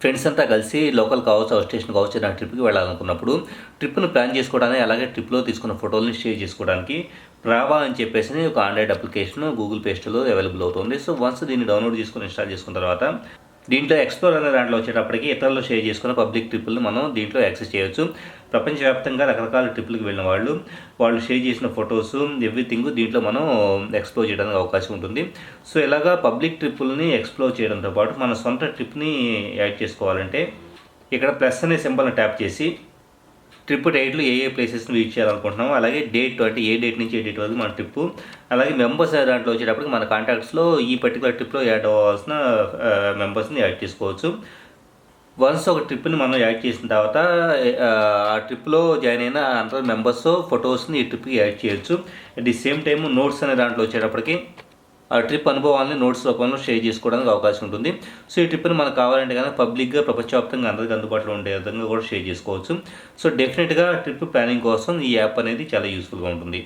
Friends అంతా కలిసి local కావచ్చు అవుట్ స్టేషన్ కావచ్చు నా ట్రిప్కి వెళ్ళాలనుకున్నప్పుడు ట్రిప్ను ప్లాన్ చేసుకోవడానికి అలాగే ట్రిప్లో తీసుకున్న ఫోటోల్ని షేర్ చేసుకోవడానికి ప్రావా అని చెప్పేసి ఒక Android application Google play available అవుతుంది. సో వన్స్ దీన్ని డౌన్లోడ్ చేసుకుని ఇన్స్టాల్ చేసుకున్న తర్వాత దీంట్లో ఎక్స్ప్లోర్ అనే దాంట్లో వచ్చేటప్పటికి ఇతరులు షేర్ చేసుకున్న పబ్లిక్ ట్రిప్పులను మనం దీంట్లో యాక్సెస్ చేయొచ్చు ప్రపంచవ్యాప్తంగా రకరకాల ట్రిప్పులకు వెళ్ళిన వాళ్ళు వాళ్ళు షేర్ చేసిన ఫొటోస్ ఎవ్రీథింగ్ దీంట్లో మనం ఎక్స్ప్లోర్ చేయడానికి అవకాశం ఉంటుంది. సో ఇలాగా పబ్లిక్ ట్రిప్పుల్ని ఎక్స్ప్లోర్ చేయడంతో పాటు మన సొంత ట్రిప్ని యాడ్ చేసుకోవాలంటే ఇక్కడ ప్లస్ అనే సింబల్ని ట్యాప్ చేసి ట్రిప్ డేట్లు ఏ ఏ ప్లేసెస్ని విజిట్ చేయాలనుకుంటున్నాము అలాగే డేట్ అంటే ఏ డేట్ నుంచి ఏ డేట్ వరకు మన ట్రిప్ అలాగే మెంబర్స్ దాంట్లో వచ్చేటప్పటికి మన కాంటాక్ట్స్లో ఈ పర్టికులర్ ట్రిప్లో యాడ్ అవ్వాల్సిన మెంబర్స్ని యాడ్ చేసుకోవచ్చు. వన్స్ ఒక ట్రిప్ని మనం యాడ్ చేసిన తర్వాత ఆ, ట్రిప్లో జాయిన్ అయిన అందరూ మెంబర్స్ ఫొటోస్ని ఈ ట్రిప్కి యాడ్ చేయొచ్చు. At the same time notes అనే దాంట్లో వచ్చేటప్పటికి ట్రిప్ అనుభవాన్ని నోట్స్ రూపంలో షేర్ చేసుకోవడానికి అవకాశం ఉంటుంది. సో ఈ ట్రిప్ని మనకు కావాలంటే కనుక పబ్లిక్గా ప్రపంచవ్యాప్తంగా అందరికీ అందుబాటులో ఉండే విధంగా కూడా షేర్ చేసుకోవచ్చు. సో డెఫినెట్గా ట్రిప్ ప్లానింగ్ కోసం ఈ యాప్ అనేది చాలా యూస్ఫుల్గా ఉంటుంది.